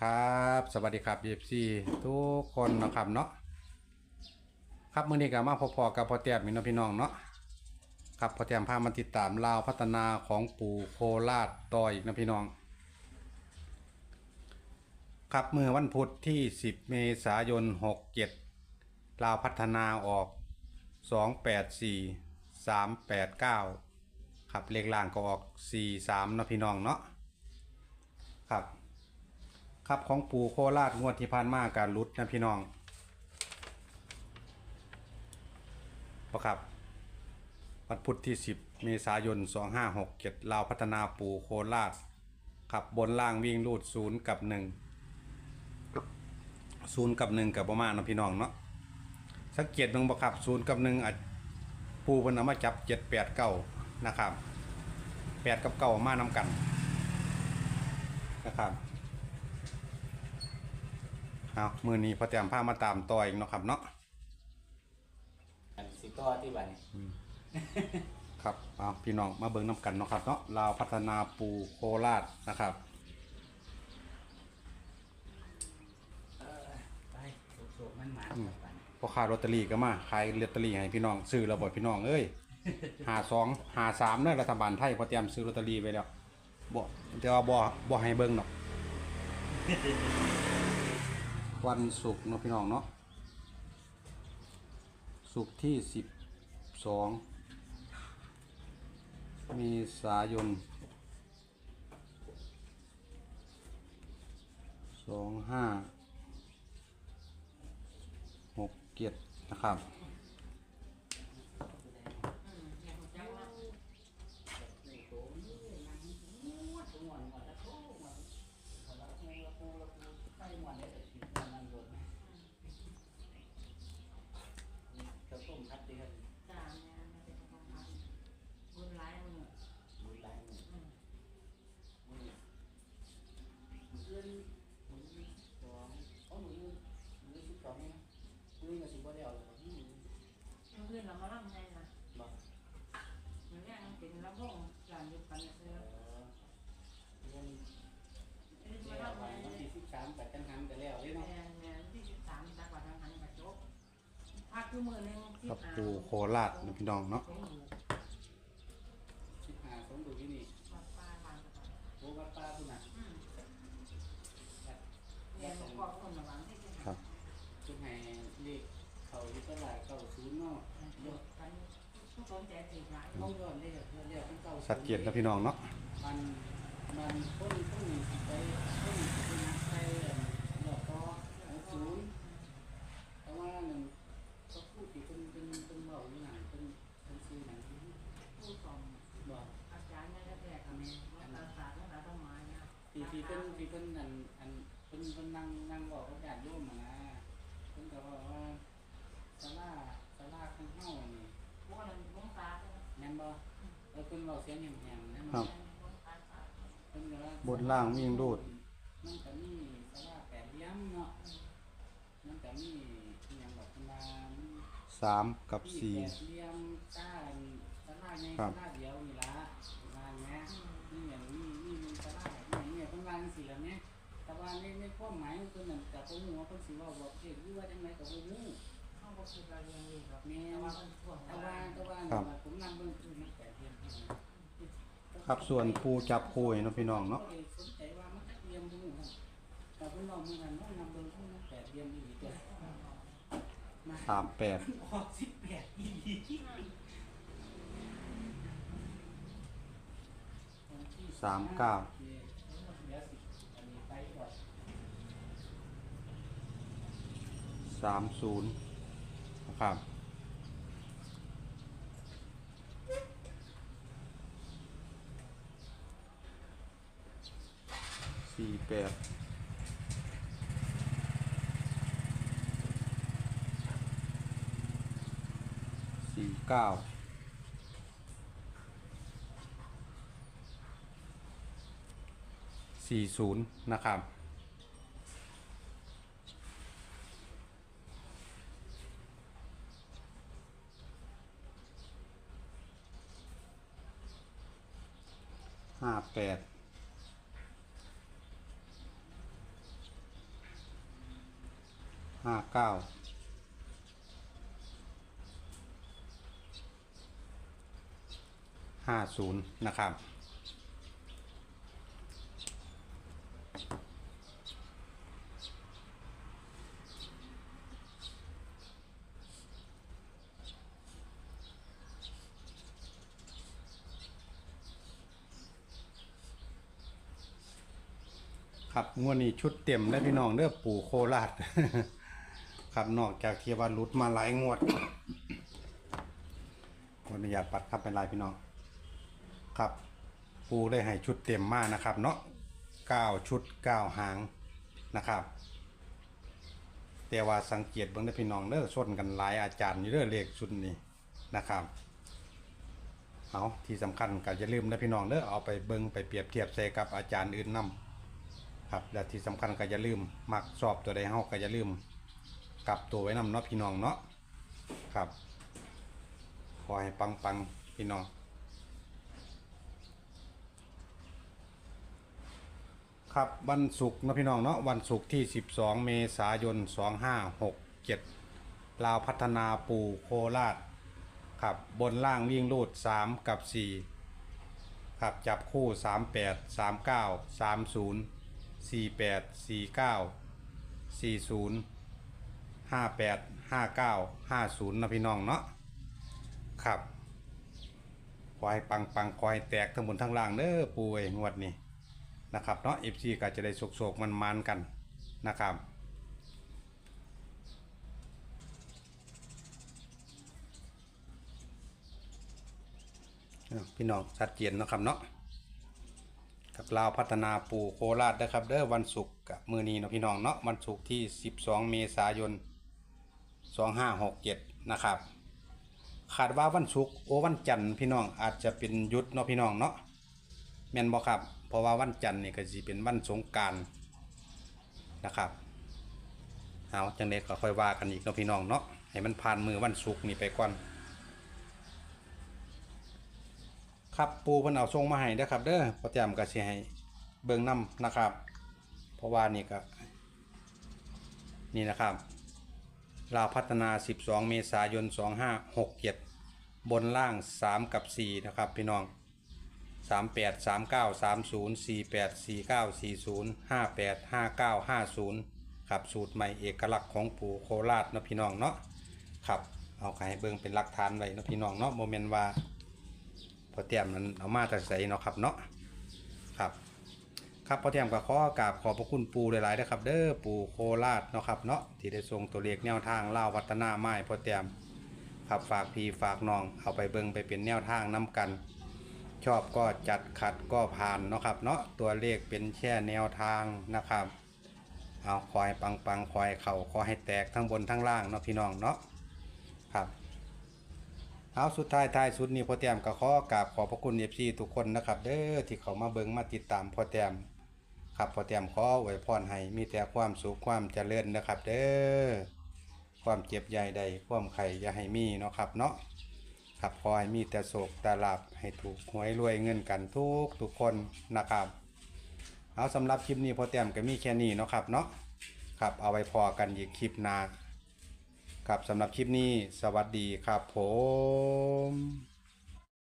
ครับ สวัสดีครับ FC ทุกคนนะครับเนาะครับมื้อนี้ก็มาพอๆกับพ่อแต้มพี่น้องพี่น้องเนาะครับพ่อแต้มพามาติดตามลาวพัฒนาของปู่โคราชต่ออีกนะพี่น้อง ครับเมื่อวันพุธที่ 10 เมษายน 67ลาวพัฒนาออก 284 389 ครับเลขล่างก็ออก 43นะพี่น้องเนาะครับ ครับของปู่โคราชงวดที่ผ่านมาการลุดนะพี่น้องปะครับวันพุธที่ 10 เมษายน 2567ลาวพัฒนาปู่โคราชขับบนล่างวิ่งรูดศูนย์กับหนึ่งศูนย์กับหนึ่งกับประมาณนะพี่น้องเนาะสังเกตเบิ่งบ่ครับศูนย์กับหนึ่งอาจปูเพิ่นเอามาจับเจ็ดแปดเก้านะครับแปดกับเก้ามานำกันนะครับ เอามือนี้พอแต้มผ้ามาตามต่ออีกเนาะครับเนาะอันสิต่อที่บ้านนี่ครับเอาพี่น้องมาเบิ่งน้ำกันเนาะครับเนาะลาวพัฒนาปูโคราชนะครับเออไปโศกๆมันหมาอืมบ้านนี่พอขายลอตเตอรี่ก็มาขายลอตเตอรี่ให้พี่น้องซื้อแล้วบ่พี่น้องเอ้ยหาสองหาสามเนี่ยรัฐบาลไทยพอเตรียมซื้อลอตเตอรี่ไว้แล้วบ่แต่ว่าบ่บ่ให้เบิ่งหรอก วันศุกร์เนาะพี่น้องเนาะศุกร์ที่สิบสองมีสายนสองห้าหกเจ็ดนะครับ ข้าว ต้มคัดเดือนจ้าแม่มาเป็นประมาณบุญหลายมือมือลายมืออืมมือเดือนมือสองอ๋อมือมือสิบสองนี่นะมือก็สิบ่ได้เอาหรอกมือเพื่อนเรามาล่ำไงนะบอกมันแรกมันเป็นลำวงหลานอยู่ปันเสืเอออเดือนเอ้ยเดืมาอนล่ำวัไงนที่สิบสามกับจังหันกัน พักคือมือหนึ่งสิบกับห้าปูโคราชนะพี่น้องเนาะเป็นอยู่สิบห้าสมดูที่นี่วัดป้าบ้านกระจกโอ้วัดป้าพุ่นน่ะอืมเรียนหลวงพ่อคนระวังที่จะครับ จุดให้เลขเขาที่ตลาดเก้าศูนย์เนาะยกกันผู้สนใจตีหลายเขาย้อนเลขเพื่อเลขเป็นเก้าศูนย์สัดเกียรตินะพี่น้องเนาะ มันมันต้นต้นนี้สิไปต้นนี้สิไปนักไปหลอกต่อของศูนย์แต่ว่าหนึ่งเขาพูดที่เป็นเป็นเป็นเบาอยู่หนังเป็นเป็นซื้อหนังที่ ผู้สอน บอก อาจารย์นี่แรกๆทำวัดตาศาสตร์และตาต้นไม้นะ ที่ที่เป็นที่เป็นอันอันเป็นเป็นนั่งนั่งบอกกับญาติโยมอะนะเป็นก็บอกว่าสลาสลาข้างเฮ้านี่ พวกนั้นหลวงตาใช่ไหม แม่นบ่ เออเป็นเบาเสียงแหงๆนะครัมันบหลวงตาศาสตร์เป็นก็ว่าบนล่างวิ่งรูด มันก็มีสลาแปดเหลี่ยมเนาะมันก็มีอหย่างแบบธรรมดาสามกับมีสี่ แปดเหลี่ยมก้านสลาใหญ่ครับสลาเดียวนี่ละประมาณเนี้ยนี่อย่างนี้นี่มันสลาแบบนี้เนี่ยเป็นวางสีแล้วเนี่ยแต่ว่าในในความหมายของคนนั้นกับคนหัวคนสิว่าบอกเด็กหรือว่าจังไรกับคนนู้ เขาก็คือเราเรียนรู้แบบแม่แต่ว่ามันถ่วงแต่แต่ว่าว่าแต่ว่าเนี่ยผมนั่ ครับส่วนปูจับคู่ให้เนาะพี่น้องเนาะสามแปดสามเก้าสามศูนย์ครับ สี่แปดสี่เก้าสี่ศูนย์นะครับ ห้าแปด ห้าเก้าห้าศูนย์นะครับ ครับงวดนี้ชุดเต็มได้พี่น้องเด้อปู่โคราช ครับนอกจากที่ว่าหลุดมาหลายงวดขออนุญาตปัดครับเป็นลายพี่น้องครับ ปูได้ให้ชุดเต็มมากนะครับ เนาะเก้าชุดเก้าหางนะครับ แต่ว่าสังเกตเบิ่งได้พี่น้องเด้อส้นกันหลายอาจารย์อยู่เด้อเลขชุดนี้นะครับเอาที่สำคัญก็อย่าลืมนะพี่น้องเด้อเอาไปเบิ่งไปเปรียบเทียบใส่กับอาจารย์อื่นนํครับและที่สำคัญก็อย่าลืมมักสอบตัวใดเฮาก็อย่าลืม กลับตัวไว้นำเนาะพี่น้องเนาะครับขอให้ปังปังพี่น้องครับวันศุกร์นะพี่น้องเนาะวันศุกร์ที่ 12 เมษายน 2567ลาวพัฒนาปูโคราชครับบนล่างวิ่งรูด 3 กับ 4 ครับจับคู่ 38 39 30 48 49 40 58 59 50นะพี่น้องเนาะครับขอให้ปังปังๆขอให้แตกทั้งบนทั้งล่างเด้อปูเอ้ยงวดนี้นะครับเนาะ FC ก็จะได้โศกๆมันมันกันนะครับพี่น้องชัดเจนนะครับเนาะกับลาวพัฒนาปูโคราชนะครับเด้อวันศุกร์กับมือนี้เนาะพี่น้องเนาะวันศุกร์ที่ 12 เมษายน 2567นะครับคาดว่าวันศุกร์โอวันจันทร์พี่น้องอาจจะเป็นยุดเนาะพี่น้องเนาะแม่นบ่ครับ เพราะว่าวันจันทร์นี่ก็สิเป็นวันสงการนะครับเอาจังได๋ก็ค่อยว่ากันอีกเนาะพี่น้องเนาะให้มันผ่านมือวันศุกร์นี่ไปก่อนครับปูเพิ่นเอาส่งมาให้เด้อครับเด้อพอแต้มก็สิให้เบิ่งนํนะครับ เพราะว่านี่ก็นี่นะครับ ลาวพัฒนา 12 เมษายน 2567 บนล่าง 3 กับ 4 นะครับพี่น้องสามแปดสามเก้าสามศูนย์สี่แปดสี่เก้าสี่ศูนย์ห้าแปดห้าเก้าห้าศูนย์ครับสูตรใหม่เอกลักษณ์ของปู่โคราชนะพี่น้องเนาะครับเอาไให้เบิ่งเป็นหลักฐานไว้นะพี่น้องเนาะโมเมนต์ว่าพอเตรียมนั้นเอามาแต่ใส่เนาะครับเนาะ ครับพอเตรียมก็ขอกราบขอบพระคุณปู่หลายๆนะครับ เด้อปู่โคราชเนาะครับเนาะที่ได้ส่งตัวเลขแนวทางเล่าวัฒนาไม้พอเตรียมครับฝากพี่ฝากน้อง เอาไปเบิงไปเป็นแนวทางนํกัน ชอบก็จัดขัดก็ผ่านเนาะครับเนาะตัวเลขเป็นแค่แนวทางนะครับเอาคอยปังปังคอยเข่าคอยให้แตกทั้งบนทั้งล่างเนาะพี่น้องเนาะครับเอาสุดท้ายท้ายสุดนี้พ่อแต้มก็ขอกราบขอบพระคุณเอฟซีทุกคนนะครับเด้อที่เขามาเบิงมาติดตามพ่อแต้ม ครับพอแต้มขอไว้พรให้มีแต่ความสุขความเจริญนะครับ เด้อความเจ็บใหญ่ใดความไข่อย่าให้มีเนาะครับเนาะครับขอให้มีแต่โศกแต่ลาบให้ถูกหวยรวยเงินกันทุกทุกคนนะครับเอาสำหรับคลิปนี้พอเตรียมก็มีแค่นี้เนาะครับเนาะครับเอาไว้พอกันอีกคลิปหน้าครับสำหรับคลิปนี้สวัสดีครับผม